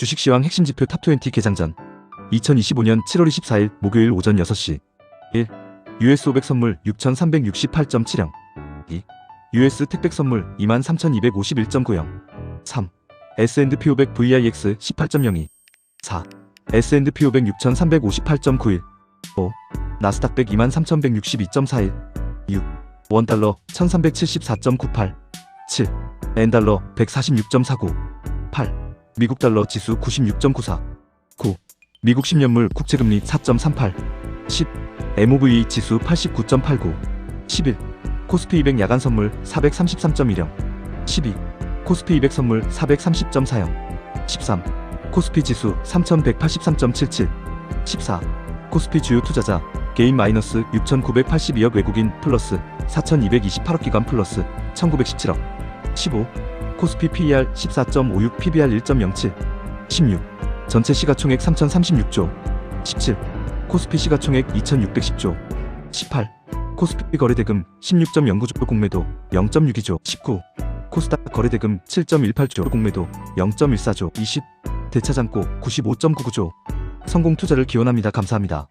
주식시황 핵심 지표 탑20 개장전 2025년 7월 24일 목요일 오전 6시 1. US 500 선물 6,368.70 2. US 택백 선물 23,251.90 3. S&P 500 VIX 18.02 4. S&P 500 6,358.91 5. 나스닥 100 23,162.41 6. 원달러 1,374.98 7. 엔달러 146.49 8. 미국 달러 지수 96.94 9. 미국 10년물 국채금리 4.38 10. MOVE 지수 89.89 11. 코스피 200 야간 선물 433.10 12. 코스피 200 선물 430.40 13. 코스피 지수 3183.77 14. 코스피 주요 투자자 개인 마이너스 6,982억 외국인 플러스 4,228억 기관 플러스 1,917억 15. 코스피 PER 14.56 PBR 1.07 16. 전체 시가총액 3,036조 17. 코스피 시가총액 2,610조 18. 코스피 거래대금 16.09조 공매도 0.62조 19. 코스닥 거래대금 7.18조 공매도 0.14조 20. 대차장고 95.99조 성공 투자를 기원합니다. 감사합니다.